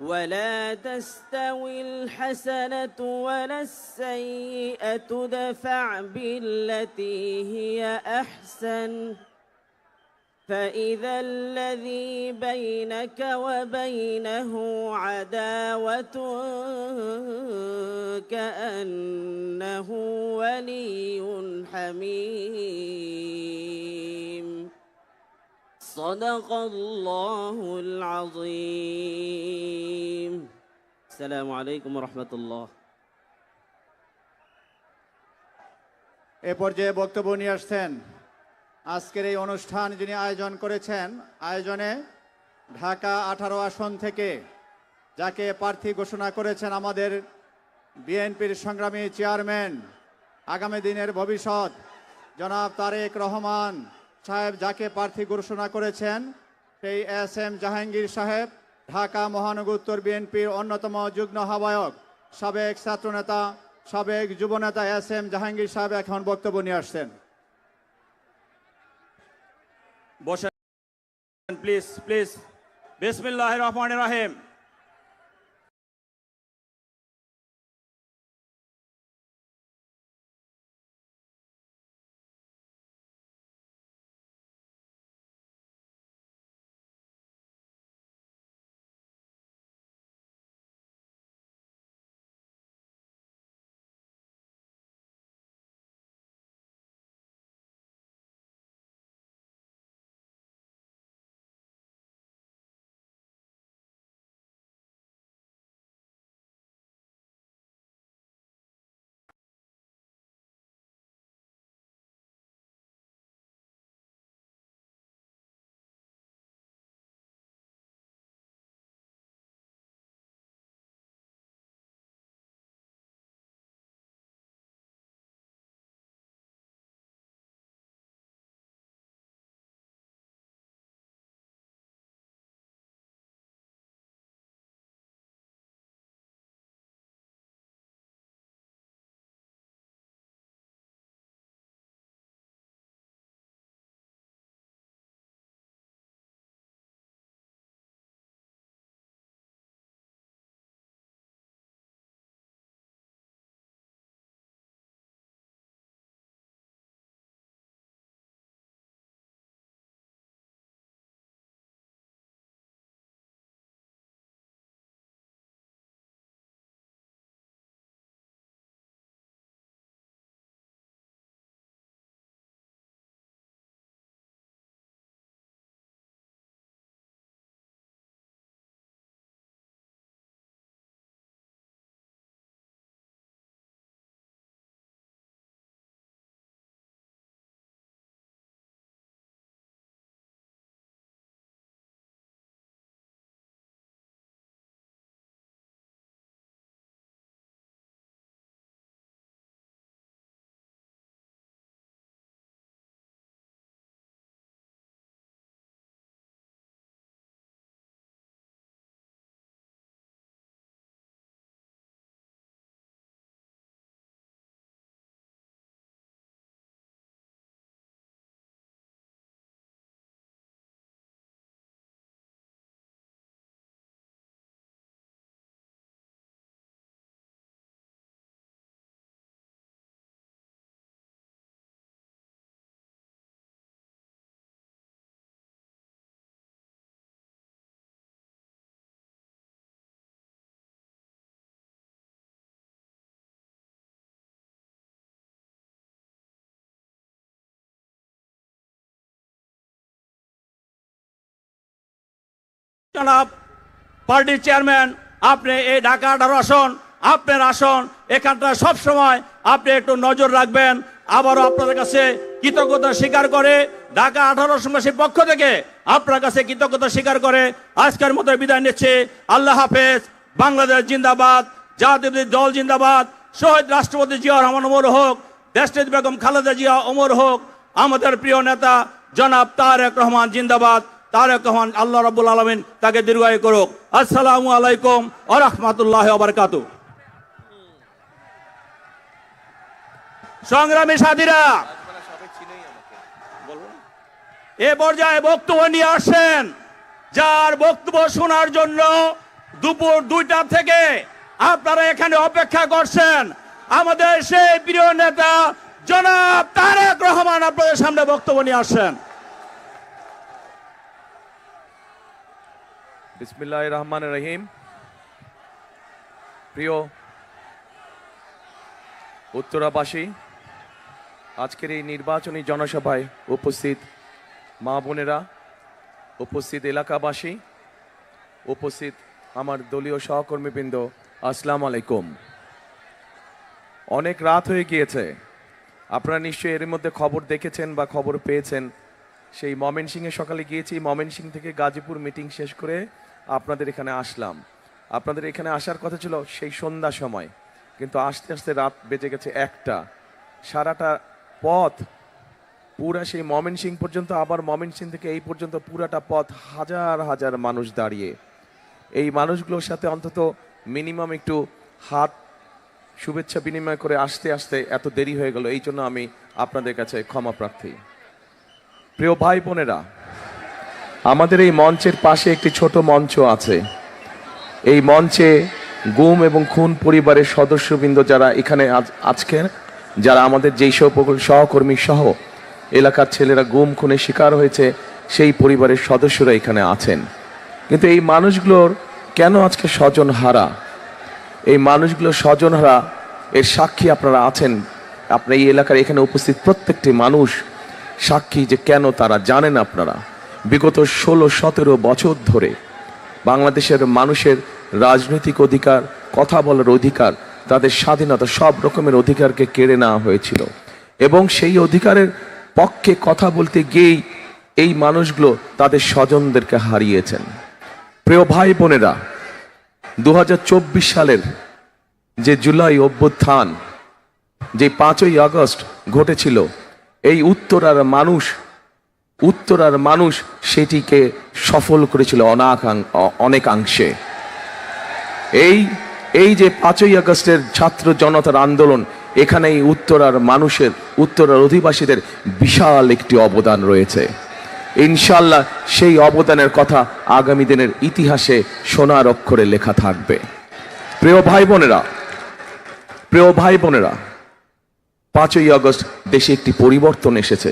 ولا تستوي الحسنة ولا السيئة دفع بالتي هي أحسن. فإذا الذي بينك وبينه عداوة كأنه ولي حميم. صدق الله العظيم السلام عليكم ورحمة الله এ পর্যায়ে বক্তব্য নিয়ে আসছেন আজকের এই অনুষ্ঠান যিনি আয়োজন করেছেন আয়োজনে ঢাকা আঠারো আসন থেকে যাকে প্রার্থী ঘোষণা করেছেন আমাদের বিএনপির সংগ্রামী চেয়ারম্যান আগামী দিনের ভবিষ্যৎ জনাব তারেক রহমান সাহেব যাকে প্রার্থী ঘোষণা করেছেন, সেই এস এম জাহাঙ্গীর সাহেব, ঢাকা মহানগর উত্তর বিএনপির অন্যতম যুগ্ম আহ্বায়ক, সাবেক ছাত্রনেতা, সাবেক যুবনেতা এস এম জাহাঙ্গীর সাহেব এখন বক্তব্য নিয়ে আসছেন। বসেন, প্লিজ প্লিজ। বিসমিল্লাহ রহমান রাহিম। জনাব পার্টির চেয়ারম্যান, আপনি এই ঢাকা আঠারো আসন, আপনার আসন, এখানটা সব সময় আপনি একটু নজর রাখবেন। আবারও আপনাদের কাছে কৃতজ্ঞতা স্বীকার করে ঢাকা আঠারো সমাসের পক্ষ থেকে আপনার কাছে কৃতজ্ঞতা স্বীকার করে আজকের মতো বিদায় নিচ্ছে। আল্লাহ হাফেজ, বাংলাদেশ জিন্দাবাদ জাতীয় দল জিন্দাবাদ, শহীদ রাষ্ট্রপতি জিয়া রহমান অমর হোক দেশনেত্রী বেগম খালেদা জিয়া অমর হোক, আমাদের প্রিয় নেতা জনাব তারেক রহমান জিন্দাবাদ। তারেক রহমান আল্লাহ রাব্বুল আলমিন তাকে দীর্ঘায়ু করুক। আসসালামু আলাইকুম আ আবরকাত সংগ্রামী সাথীরা, এ পর্যায়ে বক্তব্য নিয়ে আসেন যার বক্তব্য শোনার জন্য দুপুর দুইটা থেকে আপনারা এখানে অপেক্ষা করছেন। আমাদের সেই প্রিয় নেতা জনাব তারেক রহমান আপনাদের সামনে বক্তব্য নিয়ে আসছেন। বিসমিল্লাহ রহমান রহিম প্রিয় উত্তরাবাসী, আজকের এই নির্বাচনী জনসভায় উপস্থিত মা বোনেরা, উপস্থিত এলাকাবাসী, উপস্থিত আমার দলীয় সহকর্মীবৃন্দ, আসসালামু আলাইকুম। অনেক রাত হয়ে গিয়েছে। আপনারা নিশ্চয়ই এর মধ্যে খবর দেখেছেন বা খবর পেয়েছেন। সেই মমেন ময়মনসিংহে সকালে গিয়েছি। ময়মনসিং থেকে গাজীপুর মিটিং শেষ করে আপনাদের এখানে আসলাম। আপনাদের এখানে আসার কথা ছিল সেই সন্ধ্যা সময়। কিন্তু আস্তে আস্তে রাত বেজে গেছে একটা। সারাটা পথ পুরা সেই ময়মনসিং পর্যন্ত, আবার ময়মনসিং থেকে এই পর্যন্ত পুরাটা পথ হাজার হাজার মানুষ দাঁড়িয়ে। এই মানুষগুলোর সাথে অন্তত মিনিমাম একটু হাত শুভেচ্ছা বিনিময় করে আসতে আসতে এত দেরি হয়ে গেল। এই জন্য আমি আপনাদের কাছে ক্ষমা প্রার্থী। প্রিয় ভাই বোনেরা আমাদের এই মঞ্চের পাশে একটি ছোট মঞ্চ আছে। এই মঞ্চে গুম এবং খুন পরিবারের সদস্যবৃন্দ যারা এখানে আজ- আজকে যারা আমাদের যেই সকল সহকর্মী সহ এলাকার ছেলেরা গুম, খুনের শিকার হয়েছে, সেই পরিবারের সদস্যরা এখানে আছেন। কিন্তু এই মানুষগুলোর কেন আজকে স্বজন হারা? এই মানুষগুলো স্বজনহারা এর সাক্ষী আপনারা আছেন। আপনার এই এলাকার এখানে উপস্থিত প্রত্যেকটি মানুষ সাক্ষী যে কেন তারা জানেন আপনারা। বিগত ষোলো সতেরো বছর ধরে বাংলাদেশের মানুষের রাজনৈতিক অধিকার, কথা বলার অধিকার, তাদের স্বাধীনতা সব রকমের অধিকারকে কেড়ে নেওয়া হয়েছিল। এবং সেই অধিকারের পক্ষে কথা বলতে গিয়েই এই মানুষগুলো তাদের স্বজনদেরকে হারিয়েছেন। প্রিয় ভাই বোনেরা দু হাজার চব্বিশ সালের যে জুলাই অভ্যুত্থান, যে পাঁচই আগস্ট ঘটেছিল, এই উত্তরার মানুষ উত্তরার মানুষ সেটিকে সফল করেছিল অনাকাং অনেকাংশে। এই এই যে পাঁচই আগস্টের ছাত্র জনতার আন্দোলন এখানে এই উত্তরার মানুষের উত্তরার অধিবাসীদের বিশাল একটি অবদান রয়েছে। ইনশাল্লাহ সেই অবদানের কথা আগামী দিনের ইতিহাসে সোনার অক্ষরে লেখা থাকবে। প্রিয় ভাই বোনেরা প্রিয় ভাই বোনেরা পাঁচই আগস্ট দেশে একটি পরিবর্তন এসেছে।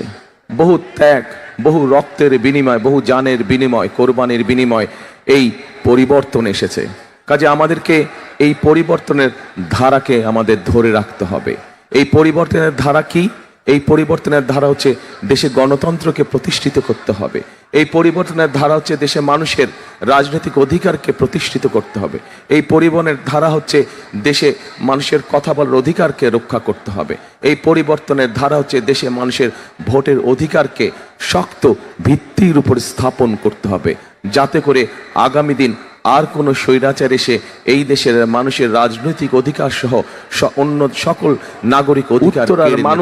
বহু ত্যাগ বহু রক্তের বিনিময়, বহু জানের বিনিময়, কোরবানির বিনিময় এই পরিবর্তন এসেছে। কাজে আমাদেরকে এই পরিবর্তনের ধারাকে আমাদের ধরে রাখতে হবে। এই পরিবর্তনের ধারা কি? এই পরিবর্তনের ধারা হচ্ছে দেশে গণতন্ত্রকে প্রতিষ্ঠিত করতে হবে। এই পরিবর্তনের ধারা হচ্ছে দেশে মানুষের রাজনৈতিক অধিকারকে প্রতিষ্ঠিত করতে হবে। এই পরিবর্তনের ধারা হচ্ছে দেশে মানুষের কথা বলার অধিকারকে রক্ষা করতে হবে। এই পরিবর্তনের ধারা হচ্ছে দেশে মানুষের ভোটের অধিকারকে শক্ত ভিত্তির উপর স্থাপন করতে হবে। যাতে করে আগামী দিন আর কোনো স্বৈরাচার এসে এই দেশের মানুষের রাজনৈতিক অধিকার সহ অন্য সকল নাগরিক অধিকার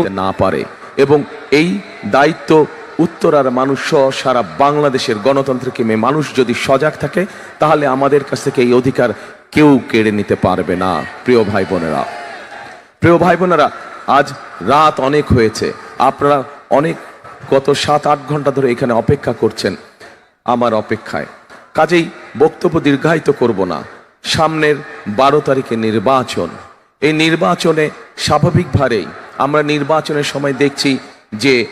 না পারে। এবং এই দায়িত্ব উত্তরার মানুষ সহ সারা বাংলাদেশের গণতন্ত্রকে মেয়ে মানুষ যদি সজাগ থাকে, তাহলে আমাদের কাছ থেকে এই অধিকার কেউ কেড়ে নিতে পারবে না, প্রিয় ভাই বোনেরা প্রিয় ভাই বোনেরা আজ রাত অনেক হয়েছে। আপনারা অনেক গত সাত, আট ঘণ্টা ধরে এখানে অপেক্ষা করছেন আমার অপেক্ষায়। কাজেই বক্তব্য দীর্ঘায়িত করব না। সামনের বারো তারিখে নির্বাচন। এই নির্বাচনে স্বাভাবিকভাবেই আমরা নির্বাচনের সময় দেখছি যে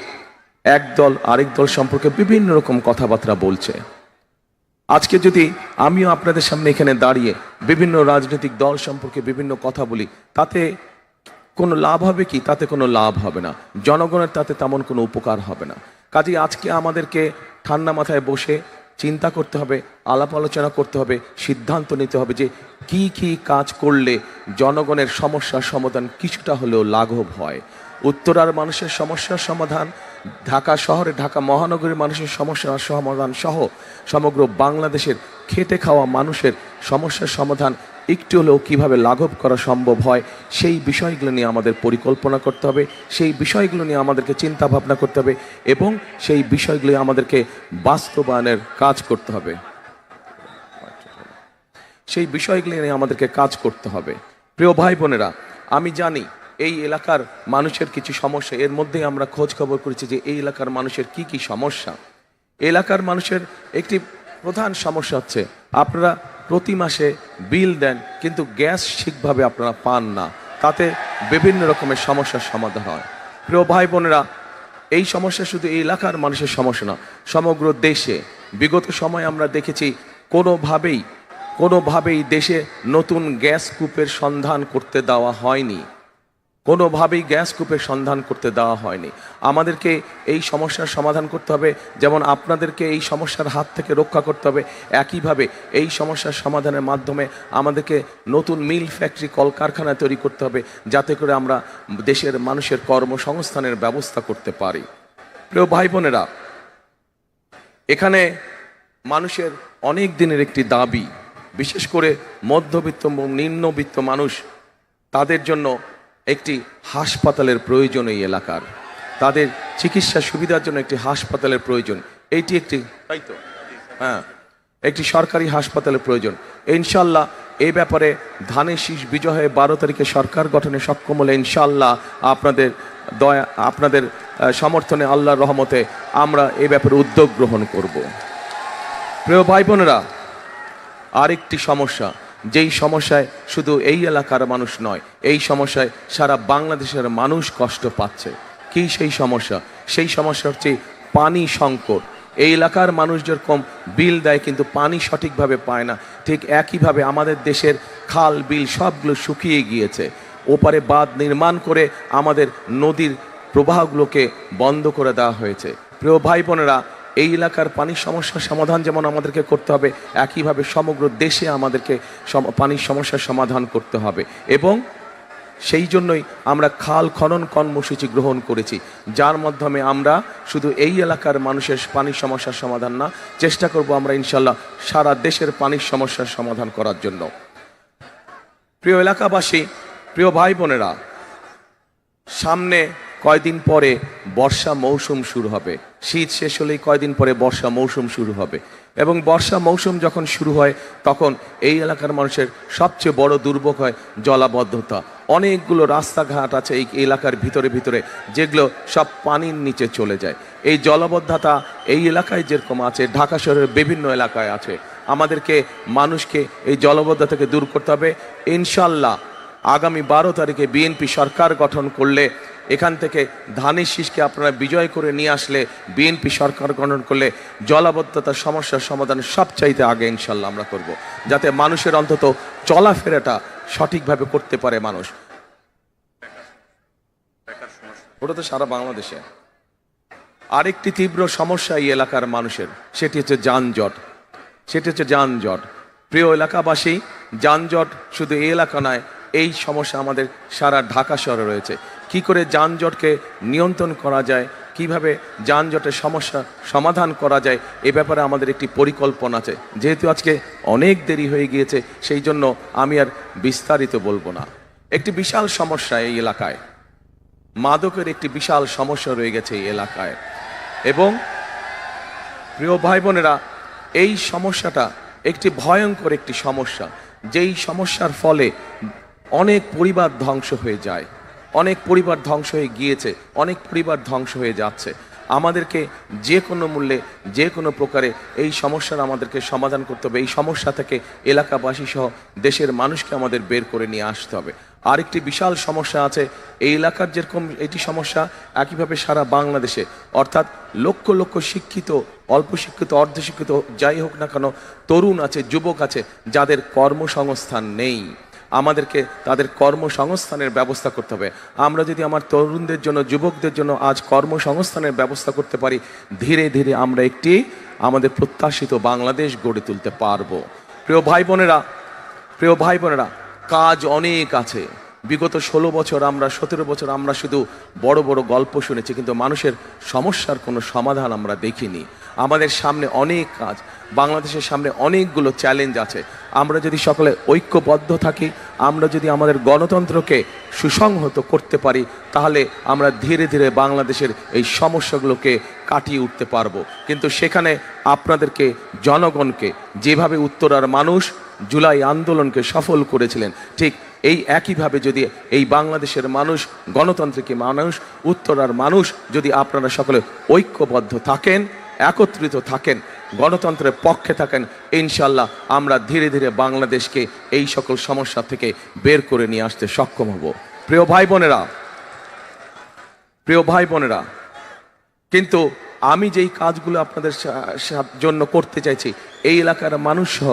এক দল, আরেক দল সম্পর্কে বিভিন্ন রকম কথাবার্তা বলছে। আজকে যদি আমিও আপনাদের সামনে এখানে দাঁড়িয়ে বিভিন্ন রাজনৈতিক দল সম্পর্কে বিভিন্ন কথা বলি, তাতে কোনো লাভ হবে কি? তাতে কোনো লাভ হবে না। জনগণের তাতে তেমন কোনো উপকার হবে না। কাজেই আজকে আমাদেরকে ঠান্ডা মাথায় বসে চিন্তা করতে হবে, আলাপ আলোচনা করতে হবে, সিদ্ধান্ত নিতে হবে যে কি কি কাজ করলে জনগণের সমস্যার সমাধান কিছুটা হলেও লাঘব হয়। উত্তরার মানুষের সমস্যার সমাধান ঢাকা শহরে, ঢাকা মহানগরীর মানুষের সমস্যার সমাধান সহ সমগ্র বাংলাদেশের খেটে খাওয়া মানুষের সমস্যার সমাধান একটু হলেও কীভাবে লাঘব করা সম্ভব হয়, সেই বিষয়গুলো নিয়ে আমাদের পরিকল্পনা করতে হবে, সেই বিষয়গুলো নিয়ে আমাদেরকে চিন্তা ভাবনা করতে হবে এবং সেই বিষয়গুলো আমাদেরকে বাস্তবায়নের কাজ করতে হবে। সেই বিষয়গুলি নিয়ে আমাদেরকে কাজ করতে হবে। প্রিয় ভাই বোনেরা, আমি জানি এই এলাকার মানুষের কিছু সমস্যা। এর মধ্যে আমরা খোঁজ খবর করেছি যে এই এলাকার মানুষের কি কি সমস্যা। এলাকার মানুষের একটি প্রধান সমস্যা হচ্ছে, আপনারা প্রতি মাসে বিল দেন, কিন্তু গ্যাস ঠিকভাবে আপনারা পান না। তাতে বিভিন্ন রকমের সমস্যার সমাধান হয়। প্রিয় ভাই বোনেরা এই সমস্যা শুধু এই এলাকার মানুষের সমস্যা না, সমগ্র দেশে। বিগত সময় আমরা দেখেছি, কোনোভাবেই কোনোভাবেই দেশে নতুন গ্যাস কূপের সন্ধান করতে দেওয়া হয়নি। কোনোভাবেই গ্যাস কূপের সন্ধান করতে দেওয়া হয়নি। আমাদেরকে এই সমস্যার সমাধান করতে হবে, যেমন আপনাদেরকে এই সমস্যার হাত থেকে রক্ষা করতে হবে। একইভাবে এই সমস্যার সমাধানের মাধ্যমে আমাদেরকে নতুন মিল ফ্যাক্টরি কলকারখানা তৈরি করতে হবে, যাতে করে আমরা দেশের মানুষের কর্মসংস্থানের ব্যবস্থা করতে পারি। প্রিয় ভাই বোনেরা এখানে মানুষের অনেক দিনের একটি দাবি, বিশেষ করে মধ্যবিত্ত এবং নিম্নবিত্ত মানুষ, তাদের জন্য একটি হাসপাতালের প্রয়োজন এই এলাকার। তাদের চিকিৎসা সুবিধার জন্য একটি হাসপাতালের প্রয়োজন। এইটি একটি তাই তো? হ্যাঁ একটি সরকারি হাসপাতালের প্রয়োজন। ইনশাল্লাহ এই ব্যাপারে ধানের শীষ বিজয় বারো তারিখে সরকার গঠনে সক্ষম হলে ইনশাল্লাহ আপনাদের দয়া, আপনাদের সমর্থনে আল্লাহর রহমতে আমরা এ ব্যাপারে উদ্যোগ গ্রহণ করব। প্রিয় ভাই বোনেরা, আরেকটি সমস্যা। যেই সমস্যায় শুধু এই এলাকার মানুষ নয়, এই সমস্যায় সারা বাংলাদেশের মানুষ কষ্ট পাচ্ছে। কি সেই সমস্যা? সেই সমস্যা হচ্ছে পানি সংকট। এই এলাকার মানুষ যেরকম বিল দেয় কিন্তু পানি সঠিকভাবে পায় না, ঠিক একইভাবে আমাদের দেশের খাল, বিল সবগুলো শুকিয়ে গিয়েছে। ওপারে বাঁধ নির্মাণ করে আমাদের নদীর প্রবাহগুলোকে বন্ধ করে দেওয়া হয়েছে। প্রিয় ভাই বোনেরা এই এলাকার পানির সমস্যার সমাধান যেমন আমাদেরকে করতে হবে, একইভাবে সমগ্র দেশে আমাদেরকে পানির সমস্যার সমাধান করতে হবে। এবং সেই জন্যই আমরা খাল খনন কর্মসূচি গ্রহণ করেছি, যার মাধ্যমে আমরা শুধু এই এলাকার মানুষের পানির সমস্যার সমাধান না, চেষ্টা করব আমরা ইনশাল্লাহ সারা দেশের পানির সমস্যার সমাধান করার জন্য। প্রিয় এলাকাবাসী, প্রিয় ভাই বোনেরা সামনে কয়দিন পরে বর্ষা মৌসুম শুরু হবে। শীত শেষ হলেই কয়দিন পরে বর্ষা মৌসুম শুরু হবে। এবং বর্ষা মৌসুম যখন শুরু হয়, তখন এই এলাকার মানুষের সবচেয়ে বড় দুর্ভোগ হয় জলাবদ্ধতা। অনেকগুলো রাস্তাঘাট আছে এই এলাকার ভিতরে ভিতরে, যেগুলো সব পানির নিচে চলে যায়। এই জলাবদ্ধতা এই এলাকায় যেরকম আছে, ঢাকা শহরের বিভিন্ন এলাকায় আছে। আমাদেরকে, মানুষকে এই জলবদ্ধতা থেকে দূর করতে হবে। ইনশাল্লাহ, আগামী বারো তারিখে বিএনপি সরকার গঠন করলে এখান থেকে ধানের শীষকে আপনারা বিজয় করে নিয়ে আসলে বিএনপি সরকার গঠন করলে জলাবদ্ধতার সমস্যার সমাধান সবচাইতে আগে ইনশাল্লাহ আমরা করব। যাতে মানুষের অন্তত চলাফেরাটা সঠিকভাবে করতে পারে মানুষ। ওটা তো সারা বাংলাদেশে। আরেকটি তীব্র সমস্যা এই এলাকার মানুষের, সেটি হচ্ছে যানজট। সেটি হচ্ছে যানজট। প্রিয় এলাকাবাসী, যানজট শুধু এই এলাকা নয় এই সমস্যা আমাদের সারা ঢাকা শহরে রয়েছে। কি করে যানজটকে নিয়ন্ত্রণ করা যায়, কীভাবে যানজটের সমস্যা সমাধান করা যায়, এ ব্যাপারে আমাদের একটি পরিকল্পনা আছে। যেহেতু আজকে অনেক দেরি হয়ে গিয়েছে, সেই জন্য আমি আর বিস্তারিত বলব না। একটি বিশাল সমস্যা এই এলাকায়। মাদকের একটি বিশাল সমস্যা রয়ে গেছে এই এলাকায়। এবং প্রিয় ভাই বোনেরা এই সমস্যাটা একটি ভয়ঙ্কর একটি সমস্যা। যেই সমস্যার ফলে অনেক পরিবার ধ্বংস হয়ে যায়। অনেক পরিবার ধ্বংস হয়ে গিয়েছে। অনেক পরিবার ধ্বংস হয়ে যাচ্ছে। আমাদেরকে যে কোনো মূল্যে, যে কোনো প্রকারে এই সমস্যার আমাদেরকে সমাধান করতে হবে। এই সমস্যা থেকে এলাকাবাসী সহ দেশের মানুষকে আমাদের বের করে নিয়ে আসতে হবে। আরেকটি বিশাল সমস্যা আছে। এই এলাকার যেরকম এটি সমস্যা, একইভাবে সারা বাংলাদেশে। অর্থাৎ লক্ষ লক্ষ শিক্ষিত, অল্প শিক্ষিত অর্ধশিক্ষিত যাই হোক না কেন, তরুণ আছে, যুবক আছে, যাদের কর্মসংস্থান নেই। আমাদেরকে তাদের কর্মসংস্থানের ব্যবস্থা করতে হবে। আমরা যদি আমার তরুণদের জন্য, যুবকদের জন্য আজ কর্মসংস্থানের ব্যবস্থা করতে পারি, ধীরে ধীরে আমরা একটি আমাদের প্রত্যাশিত বাংলাদেশ গড়ে তুলতে পারব। প্রিয় ভাই বোনেরা প্রিয় ভাই বোনেরা কাজ অনেক আছে। বিগত ষোলো বছর আমরা, সতেরো বছর আমরা শুধু বড় বড় গল্প শুনেছি, কিন্তু মানুষের সমস্যার কোনো সমাধান আমরা দেখিনি। আমাদের সামনে অনেক কাজ বাংলাদেশের সামনে অনেকগুলো চ্যালেঞ্জ আছে। আমরা যদি সকলে ঐক্যবদ্ধ থাকি, আমরা যদি আমাদের গণতন্ত্রকে সুসংহত করতে পারি, তাহলে আমরা ধীরে ধীরে বাংলাদেশের এই সমস্যাগুলোকে কাটিয়ে উঠতে পারব। কিন্তু সেখানে আপনাদেরকে, জনগণকে যেভাবে উত্তরার মানুষ জুলাই আন্দোলনকে সফল করেছিলেন, ঠিক এই একইভাবে যদি এই বাংলাদেশের মানুষ, গণতন্ত্রকে মানুষ, উত্তরার মানুষ যদি আপনারা সকলে ঐক্যবদ্ধ থাকেন, একত্রিত থাকেন গণতন্ত্রের পক্ষে থাকেন ইনশাল্লাহ আমরা ধীরে ধীরে বাংলাদেশকে এই সকল সমস্যা থেকে বের করে নিয়ে আসতে সক্ষম হব। প্রিয় ভাই বোনেরা, প্রিয় ভাই বোনেরা, কিন্তু আমি যেই কাজগুলো আপনাদের জন্য করতে চাইছি, এই এলাকার মানুষ সহ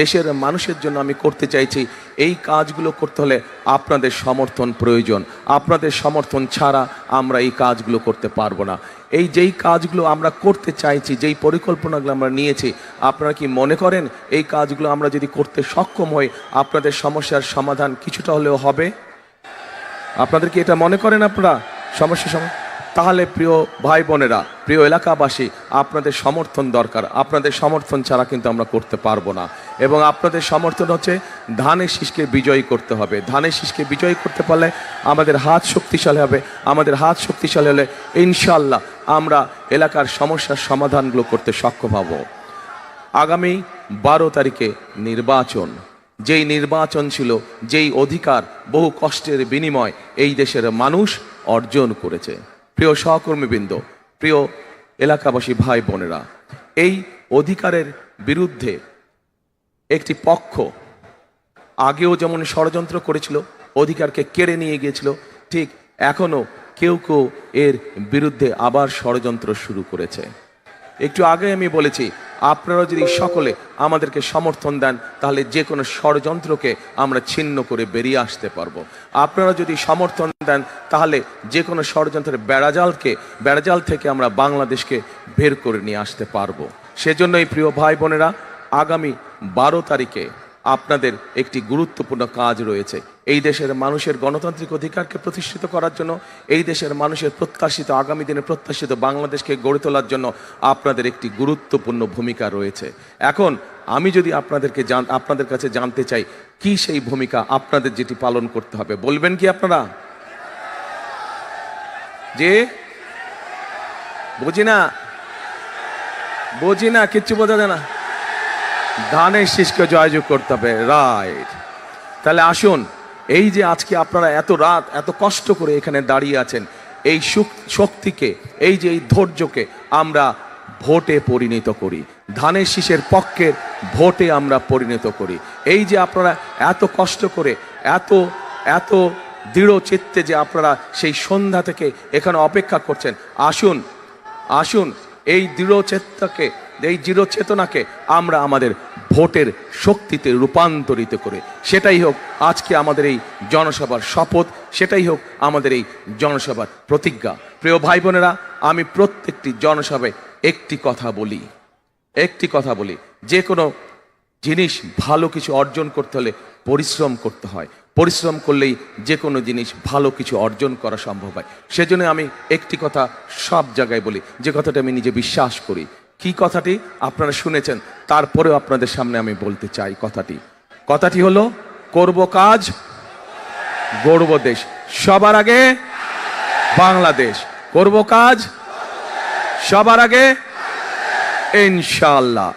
দেশের মানুষের জন্য আমি করতে চাইছি, এই কাজগুলো করতে হলে আপনাদের সমর্থন প্রয়োজন। আপনাদের সমর্থন ছাড়া আমরা এই কাজগুলো করতে পারব না। এই যেই কাজগুলো আমরা করতে চাইছি, যেই পরিকল্পনাগুলো আমরা নিয়েছি, আপনারা কি মনে করেন এই কাজগুলো আমরা যদি করতে সক্ষম হই, আপনাদের সমস্যার সমাধান কিছুটা হলেও হবে? আপনাদের কি এটা মনে করেন আপনারা? সমস্যা সম তাহলে প্রিয় ভাই বোনেরা, প্রিয় এলাকাবাসী, আপনাদের সমর্থন দরকার। আপনাদের সমর্থন ছাড়া কিন্তু আমরা করতে পারব না। এবং আপনাদের সমর্থন হচ্ছে, ধানের শীষকে বিজয়ী করতে হবে। ধানের শীষকে বিজয়ী করতে পারলে আমাদের হাত শক্তিশালী হবে। আমাদের হাত শক্তিশালী হলে ইনশাল্লাহ আমরা এলাকার সমস্যার সমাধানগুলো করতে সক্ষম হব। আগামী বারো তারিখে নির্বাচন। যেই নির্বাচন ছিল, যেই অধিকার, বহু কষ্টের বিনিময় এই দেশের মানুষ অর্জন করেছে। প্রিয় সহকর্মীবৃন্দ, প্রিয় এলাকাবাসী ভাই বোনেরা, এই অধিকারের বিরুদ্ধে একটি পক্ষ আগেও যেমন ষড়যন্ত্র করেছিল, অধিকারকে কেড়ে নিয়ে গিয়েছিল, ঠিক এখনও কেউ কেউ এর বিরুদ্ধে আবার ষড়যন্ত্র শুরু করেছে। একটু আগে আমি বলেছি আপনারা যদি সকলে আমাদেরকে সমর্থন দেন, তাহলে যে কোনো ষড়যন্ত্রকে আমরা ছিন্ন করে বেরিয়ে আসতে পারব। আপনারা যদি সমর্থন দেন, তাহলে যে কোনো ষড়যন্ত্রের বেড়াজালকে, বেড়াজাল থেকে আমরা বাংলাদেশকে বের করে নিয়ে আসতে পারব। সেজন্যই প্রিয় ভাই বোনেরা, আগামী বারো তারিখে আপনাদের একটি গুরুত্বপূর্ণ কাজ রয়েছে। এই দেশের মানুষের গণতান্ত্রিক অধিকারকে প্রতিষ্ঠিত করার জন্য, এই দেশের মানুষের প্রত্যাশিত, আগামী দিনে প্রত্যাশিত বাংলাদেশকে গড়ে তোলার জন্য আপনাদের একটি গুরুত্বপূর্ণ ভূমিকা রয়েছে। এখন আমি যদি আপনাদেরকে জান, আপনাদের কাছে জানতে চাই, কি সেই ভূমিকা আপনাদের যেটি পালন করতে হবে? বলবেন কি আপনারা? যে বুঝি না? বুঝি না, কিচ্ছু বোঝা যায় না। ধানের শীষকে জয়যোগ করতে হবে, রাইট। তাহলে আসুন এই যে আজকে আপনারা এত রাত, এত কষ্ট করে এখানে দাঁড়িয়ে আছেন, এই শক্তিকে, এই যে এই ধৈর্যকে আমরা ভোটে পরিণত করি। ধানের শীষের পক্ষের ভোটে আমরা পরিণত করি। এই যে আপনারা এত কষ্ট করে, এত এত দৃঢ় চিত্তে যে আপনারা সেই সন্ধ্যা থেকে এখানে অপেক্ষা করছেন, আসুন আসুন, এই দৃঢ় চেতনাকে এই দৃঢ় চেতনাকে আমরা আমাদের ভোটের শক্তিতে রূপান্তরিত করে। সেটাই হোক আজকে আমাদের এই জনসভার শপথ, সেটাই হোক আমাদের এই জনসভার প্রতিজ্ঞা। প্রিয় ভাই বোনেরা আমি প্রত্যেকটি জনসভায় একটি কথা বলি, একটি কথা বলি। যে কোনো জিনিস ভালো কিছু অর্জন করতে হলে পরিশ্রম করতে হয়। পরিশ্রম করলেই যে কোনো জিনিস ভালো কিছু অর্জন করা সম্ভব হয়। সেজন্য আমি একটি কথা সব জায়গায় বলি, যে কথাটা আমি নিজে বিশ্বাস করি। কি কথাটি আপনারা শুনেছেন? তারপরেও আপনাদের সামনে আমি বলতে চাই কথাটি। কথাটি হলো, করব কাজ, গড়ব দেশ। সবার আগে বাংলাদেশ। করব কাজ, সবার আগে ইনশাল্লাহ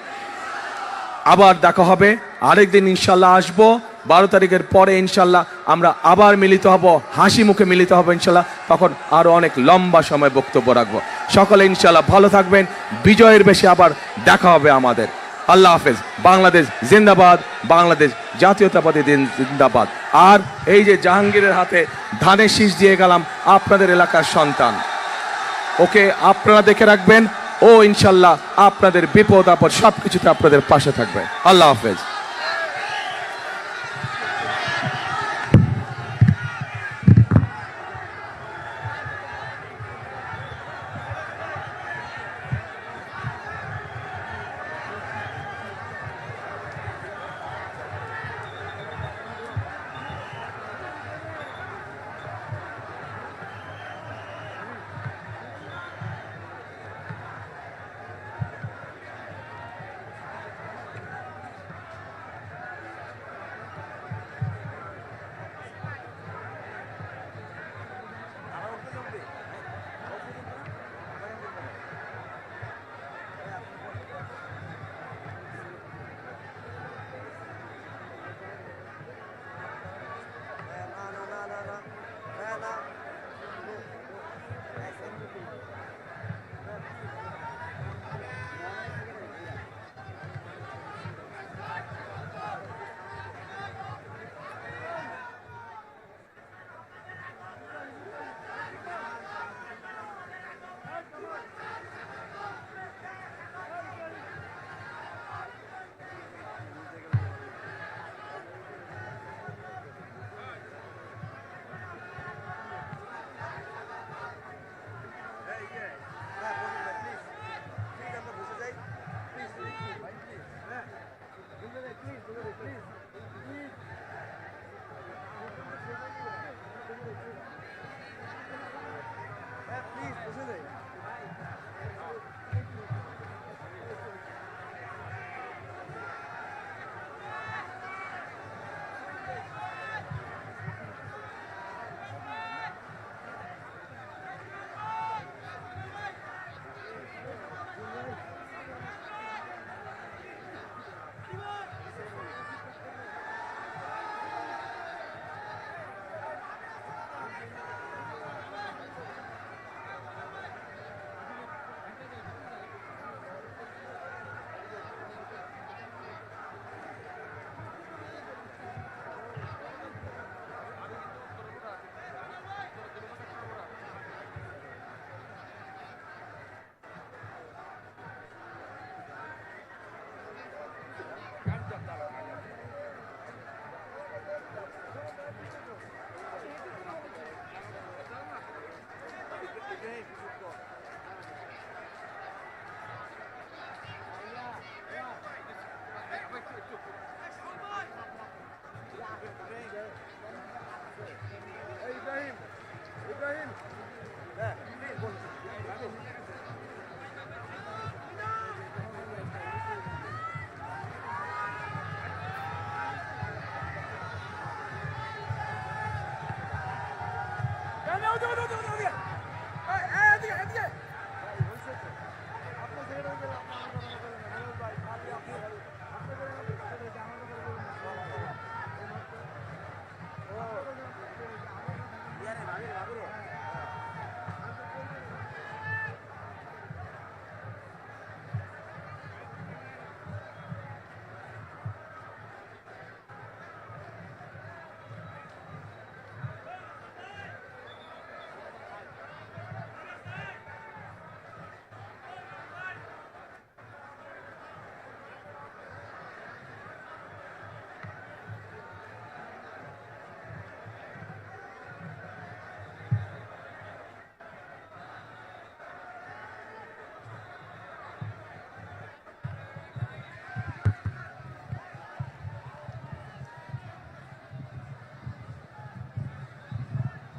আবার দেখা হবে। আরেকদিন ইনশাল্লাহ আসব। বারো তারিখের পরে ইনশাল্লাহ আমরা আবার মিলিত হব। হাসি মুখে মিলিত হব ইনশাল্লাহ। তখন আরও অনেক লম্বা সময় বক্তব্য রাখব। সকলে ইনশাল্লাহ ভালো থাকবেন। বিজয়ের বেশি আবার দেখা হবে আমাদের। আল্লাহ হাফেজ। বাংলাদেশ জিন্দাবাদ। বাংলাদেশ জাতীয়তাবাদী দিন জিন্দাবাদ। আর এই যে জাহাঙ্গীরের হাতে ধানের শীষ দিয়ে গেলাম আপনাদের এলাকার সন্তান। ওকে আপনারা দেখে রাখবেন। ও ইনশাল্লাহ আপনাদের বিপদ আপদ সবকিছুতে আপনাদের পাশে থাকবে। আল্লাহ হাফেজ।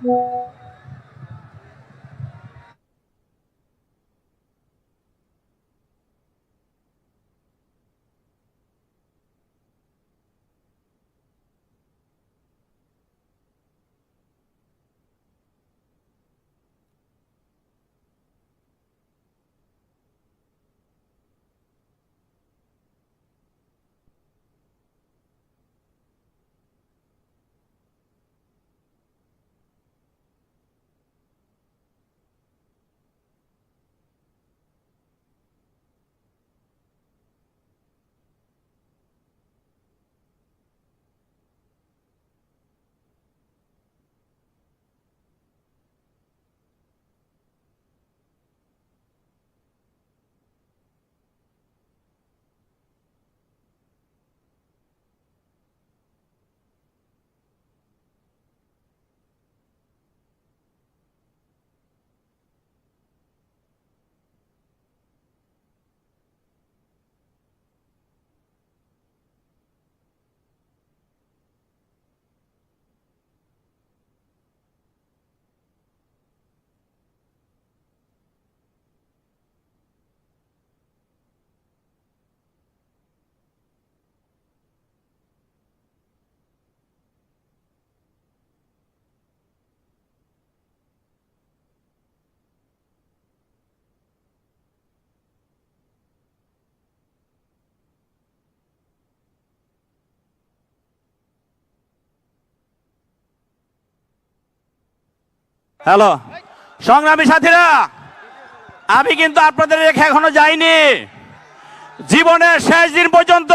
Yeah. হ্যালো। সংগ্রামী সাথীরা, আমি কিন্তু আপনাদের রেখে এখনও যাইনি। জীবনের শেষ দিন পর্যন্ত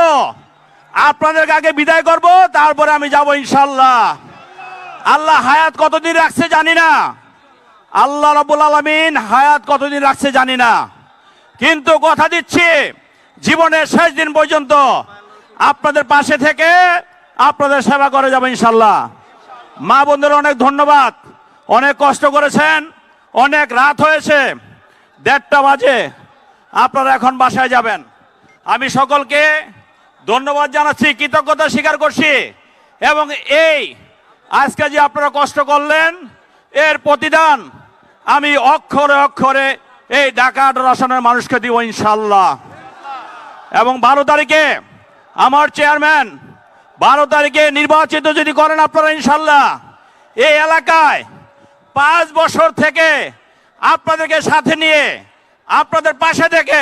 আপনাদের আগে বিদায় করব, তারপরে আমি যাব ইনশাল্লাহ। আল্লাহ হায়াত কতদিন রাখছে জানি না। আল্লাহ রবুল আলমিন হায়াত কতদিন রাখছে জানি না। কিন্তু কথা দিচ্ছি, জীবনের শেষ দিন পর্যন্ত আপনাদের পাশে থেকে আপনাদের সেবা করে যাব ইনশাল্লাহ। মা বোনদের অনেক ধন্যবাদ। অনেক কষ্ট করেছেন, অনেক রাত হয়েছে, দেড়টা বাজে, আপনারা এখন বাসায় যাবেন। আমি সকলকে ধন্যবাদ জানাচ্ছি, কৃতজ্ঞতা স্বীকার করছি, এবং এই আজকে যে আপনারা কষ্ট করলেন, এর প্রতিদান আমি অক্ষরে অক্ষরে এই ঢাকা আঠারো আসনের মানুষকে দিব ইনশাল্লাহ। এবং বারো তারিখে আমার চেয়ারম্যান, বারো তারিখে নির্বাচিত যদি করেন আপনারা ইনশাল্লাহ, এই এলাকায় পাঁচ বছর থেকে আপনাদেরকে সাথে নিয়ে, আপনাদের পাশে থেকে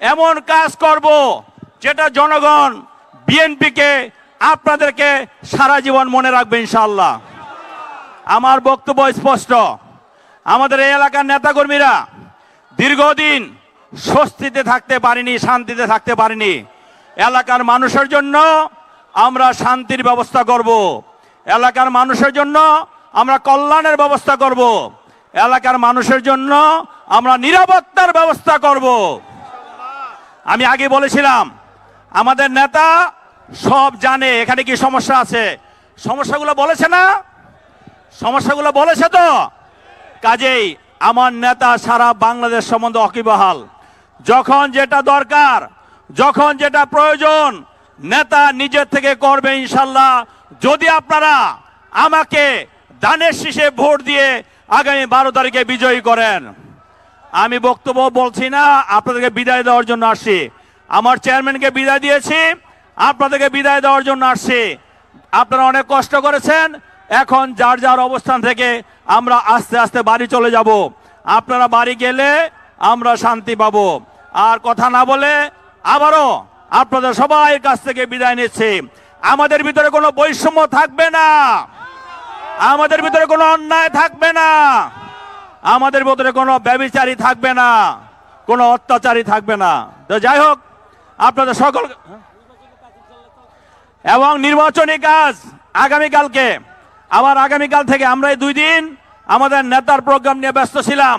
এমন কাজ করব যেটা জনগণ, বিএনপিকে আপনাদেরকে সারা জীবন মনে রাখবে ইনশাল্লাহ আমার বক্তব্য স্পষ্ট। আমাদের এই এলাকার নেতাকর্মীরা দীর্ঘদিন স্বস্তিতে থাকতে পারিনি, শান্তিতে থাকতে পারিনি। এলাকার মানুষের জন্য আমরা শান্তির ব্যবস্থা করব। এলাকার মানুষের জন্য আমরা কল্যাণের ব্যবস্থা করব। এলাকার মানুষের জন্য আমরা নিরাপত্তার ব্যবস্থা করব। আমি আগে বলেছিলাম, আমাদের নেতা সব জানে, এখানে কি সমস্যা আছে? সমস্যাগুলো বলেছে না? সমস্যাগুলো বলেছে তো? কাজেই আমার নেতা সারা বাংলাদেশ সম্বন্ধে অকিবহাল। যখন যেটা দরকার, যখন যেটা প্রয়োজন, নেতা নিজের থেকে করবে ইনশাল্লাহ। যদি আপনারা আমাকে দানের শীষে ভোট দিয়ে আগামী বারো তারিখে বিজয়ী করেন। আমি বক্তব্য বলছি না, আপনাদেরকে বিদায় দেওয়ার জন্য আসছি। আমার চেয়ারম্যানকে বিদায় দিয়েছি, আপনাদেরকে বিদায় দেওয়ার জন্য আসছি। আপনারা অনেক কষ্ট করেছেন, এখন যার যার অবস্থান থেকে আমরা আস্তে আস্তে বাড়ি চলে যাব। আপনারা বাড়ি গেলে আমরা শান্তি পাবো। আর কথা না বলে আবারও আপনাদের সবাই কাছ থেকে বিদায় নিচ্ছি। আমাদের ভিতরে কোনো বৈষম্য থাকবে না। আমাদের ভিতরে কোনো অন্যায় থাকবে না। আমাদের ভিতরে কোনো ব্যবিচারী থাকবে না, কোনো অত্যাচারী থাকবে না। তো যাই হোক, আপনাদের সকল এবং নির্বাচনী কাজ আগামীকালকে, আবার আগামীকাল থেকে আমরা এই দুই দিন আমাদের নেতার প্রোগ্রাম নিয়ে ব্যস্ত ছিলাম।